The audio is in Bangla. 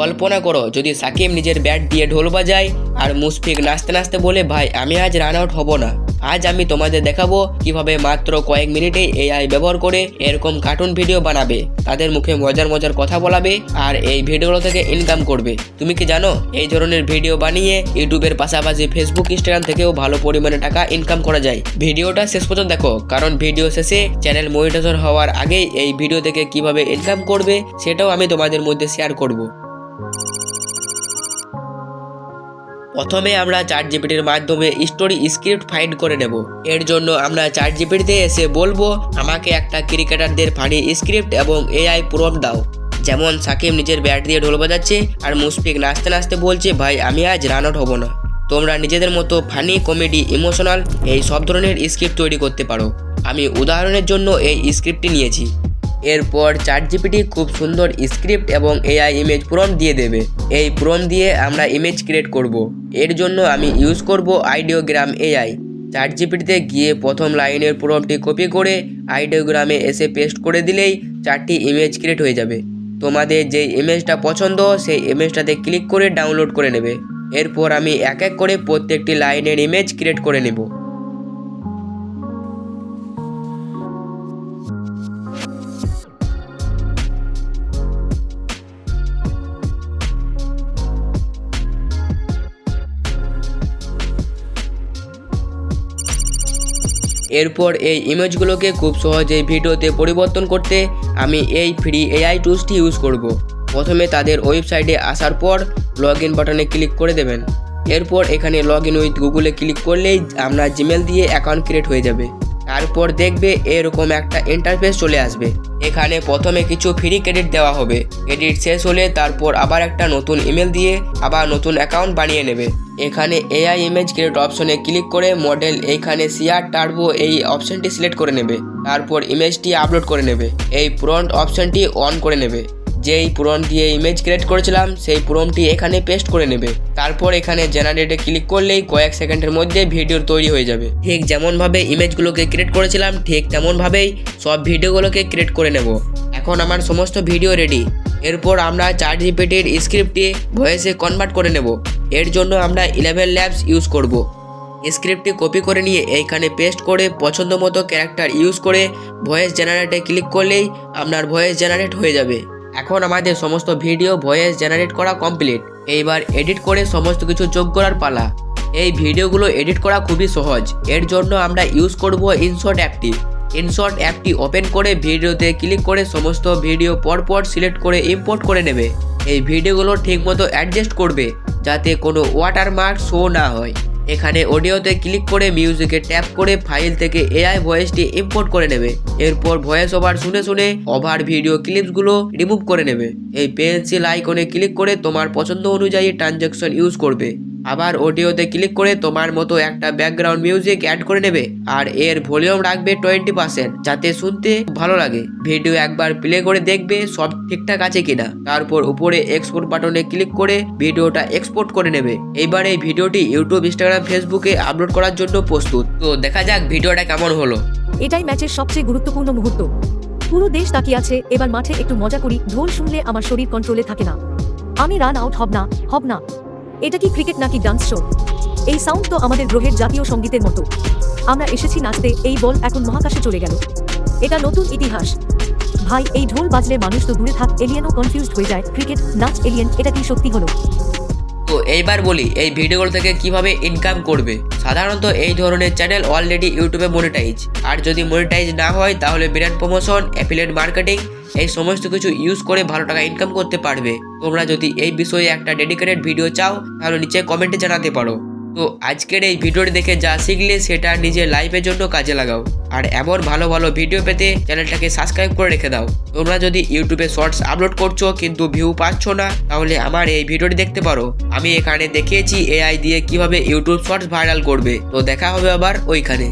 কল্পনা করো, যদি সাকিব নিজের ব্যাট দিয়ে ঢোল বাজায় আর মুশফিক নাচতে নাচতে বলে, ভাই, আমি আজ রান আউট হব না। আজ আমি তোমাদের দেখাবো কীভাবে মাত্র কয়েক মিনিটে এআই ব্যবহার করে এরকম কার্টুন ভিডিও বানাবে। তাদের মুখে মজার মজার কথা বলাবে আর এই ভিডিওগুলো থেকে ইনকাম করবে। তুমি কি জানো, এই ধরনের ভিডিও বানিয়ে ইউটিউবের পাশাপাশি ফেসবুক ইনস্টাগ্রাম থেকেও ভালো পরিমাণে টাকা ইনকাম করা যায়। ভিডিওটা শেষ পর্যন্ত দেখো, কারণ ভিডিও শেষে চ্যানেল মনিটাইজেশন হওয়ার আগেই এই ভিডিও থেকে কীভাবে ইনকাম করবে, সেটাও আমি তোমাদের মধ্যে শেয়ার করব। প্রথমে আমরা চার জিপিটির মাধ্যমে স্টোরি স্ক্রিপ্ট ফাইন্ড করে নেব। এর জন্য আমরা চার জিপিটিতে এসে বলব, আমাকে একটা ক্রিকেটারদের ফানি স্ক্রিপ্ট এবং এআই প্রম দাও। যেমন সাকিব নিজের ব্যাট দিয়ে ঢোল বাজাচ্ছে আর মুশফিক নাচতে নাচতে বলছে, ভাই, আমি আজ রান আউট হব না। তোমরা নিজেদের মতো ফানি কমেডি ইমোশনাল এই সব ধরনের স্ক্রিপ্ট তৈরি করতে পারো। আমি উদাহরণের জন্য এই স্ক্রিপ্টটি নিয়েছি। এরপর চার জিপিটি খুব সুন্দর স্ক্রিপ্ট এবং এআই ইমেজ প্রম দিয়ে দেবে। এই প্রম দিয়ে আমরা ইমেজ ক্রিয়েট করব। এর জন্য আমি ইউজ করব আইডিওগ্রাম এআই চার জিপিটিতে গিয়ে প্রথম লাইনের প্রমটি কপি করে আইডিওগ্রামে এসে পেস্ট করে দিলেই চারটি ইমেজ ক্রিয়েট হয়ে যাবে। তোমাদের যে ইমেজটা পছন্দ, সেই ইমেজটাতে ক্লিক করে ডাউনলোড করে নেবে। এরপর আমি এক এক করে প্রত্যেকটি লাইনের ইমেজ ক্রিয়েট করে নেব। এরপর এই ইমেজগুলোকে খুব সহজেই ভিডিওতে পরিবর্তন করতে আমি এই ফ্রি এআই টুলসটি ইউজ করব। প্রথমে তাদের ওয়েবসাইটে আসার পর লগ ইন বাটনে ক্লিক করে দেবেন এরপর এখানে লগ ইন উইথ গুগলে ক্লিক করলেই আপনার জিমেল দিয়ে অ্যাকাউন্ট ক্রিয়েট হয়ে যাবে তারপর দেখবে এরকম একটা ইন্টারফেস চলে আসবে। এখানে প্রথমে কিছু ফ্রি ক্রেডিট দেওয়া হবে। ক্রেডিট শেষ হলে তারপর আবার একটা নতুন ইমেল দিয়ে আবার নতুন অ্যাকাউন্ট বানিয়ে নেবে। এখানে এআই ইমেজ ক্রিয়েট অপশনে ক্লিক করে মডেল এইখানে সিআর টার্বো এই অপশনটি সিলেক্ট করে নেবে। তারপর ইমেজটি আপলোড করে নেবে। এই ফ্রন্ট অপশনটি অন করে নেবে। যেই পুরন দিয়ে ইমেজ ক্রিয়েট করেছিলাম, সেই পুরমটি এখানে পেস্ট করে নেবে। তারপর এখানে জেনারেটে ক্লিক করলেই কয়েক সেকেন্ডের মধ্যে ভিডিও তৈরি হয়ে যাবে। ঠিক যেমনভাবে ইমেজগুলোকে ক্রিয়েট করেছিলাম, ঠিক তেমনভাবেই সব ভিডিওগুলোকে ক্রিয়েট করে নেব। এখন আমার সমস্ত ভিডিও রেডি এরপর আমরা চার জিপিটির স্ক্রিপ্টটি ভয়েসে কনভার্ট করে নেব। এর জন্য আমরা ইলেভেন ল্যাবস ইউজ করব। স্ক্রিপ্টটি কপি করে নিয়ে এইখানে পেস্ট করে পছন্দ মতো ক্যারেক্টার ইউজ করে ভয়েস জেনারেটে ক্লিক করলেই আপনার ভয়েস জেনারেট হয়ে যাবে। এখন আমাদের সমস্ত ভিডিও ভয়েস জেনারেট করা কমপ্লিট এইবার এডিট করে সমস্ত কিছু যোগ করার পালা। এই ভিডিওগুলো এডিট করা খুবই সহজ। এর জন্য আমরা ইউজ করব ইনশর্ট অ্যাপটি ইনশর্ট অ্যাপটি ওপেন করে ভিডিওতে ক্লিক করে সমস্ত ভিডিও পরপর সিলেক্ট করে ইম্পোর্ট করে নেবে। এই ভিডিওগুলো ঠিকমতো অ্যাডজাস্ট করবে, যাতে কোনো ওয়াটারমার্ক শো না হয়। এখানে অডিওতে ক্লিক করে মিউজিকে ট্যাপ করে ফাইল থেকে এআই ভয়েসটি ইম্পোর্ট করে নেবে। এরপর ভয়েস ওভার শুনে শুনে ওভার ভিডিও ক্লিপসগুলো রিমুভ করে নেবে। এই পেন্সিল আইকনে ক্লিক করে তোমার পছন্দ অনুযায়ী ট্রানজ্যাকশন ইউজ করবে। আবার অডিওতে ক্লিক করে তোমার মতো একটা ব্যাকগ্রাউন্ড মিউজিক অ্যাড করে নেবে। আর এর ভলিউম রাখবে টোয়েন্টি পার্সেন্ট যাতে শুনতে ভালো লাগে। ভিডিও একবার প্লে করে দেখবে সব ঠিকঠাক আছে কিনা। তারপর উপরে এক্সপোর্ট বাটনে ক্লিক করে ভিডিওটা এক্সপোর্ট করে নেবে। এইবার এই ভিডিওটি ইউটিউব ইনস্টাগ্রাম ফেসবুকে আপলোড করার জন্য প্রস্তুত। তো দেখা যাক ভিডিওটা কেমন হলো। এটাই ম্যাচের সবচেয়ে গুরুত্বপূর্ণ মুহূর্ত। পুরো দেশ তাকিয়ে আছে, এবার মাঠে একটু মজা করি। ঢোল শুনলে আমার শরীর কন্ট্রোলে থাকে না। আমি রান আউট হব না হব না। এটা কি ক্রিকেট নাকি ডান্স শো এই সাউন্ড তো আমাদের গ্রহের জাতীয় সঙ্গীতের মতো। আমরা এসেছি নাচতে, এই বল এখন মহাকাশে চলে গেল। এটা নতুন ইতিহাস। ভাই, এই ঢোল বাজলে মানুষ তো দূরে থাক, এলিয়েনও কনফিউজড হয়ে যায়। ক্রিকেট নাচ এলিয়েন এটা কি সত্যি হলো? তো এইবার বলি, এই ভিডিওগুলো থেকে কীভাবে ইনকাম করবে? সাধারণত এই ধরনের চ্যানেল অলরেডি ইউটিউবে মনিটাইজ আর যদি মনিটাইজ না হয়, তাহলে ব্র্যান্ড প্রমোশন অ্যাফিলেট মার্কেটিং এই সমস্ত কিছু ইউজ করে ভালো টাকা ইনকাম করতে পারবে। তোমরা যদি এই বিষয়ে একটা ডেডিকেটেড ভিডিও চাও, তাহলে নিচে কমেন্টে জানাতে পারো। তো আজকের এই ভিডিওটি দেখে যা শিখলে সেটা নিজের লাইফের জন্য কাজে লাগাও। আর এমন ভালো ভালো ভিডিও পেতে চ্যানেলটাকে সাবস্ক্রাইব করে রেখে দাও। তোমরা যদি ইউটিউবে শর্টস আপলোড করছ কিন্তু ভিউ পাচ্ছ না, তাহলে আমার এই ভিডিওটি দেখতে পারো। আমি এখানে দেখিয়েছি এআই দিয়ে কীভাবে ইউটিউব শর্টস ভাইরাল করবে। তো দেখা হবে আবার ওইখানে।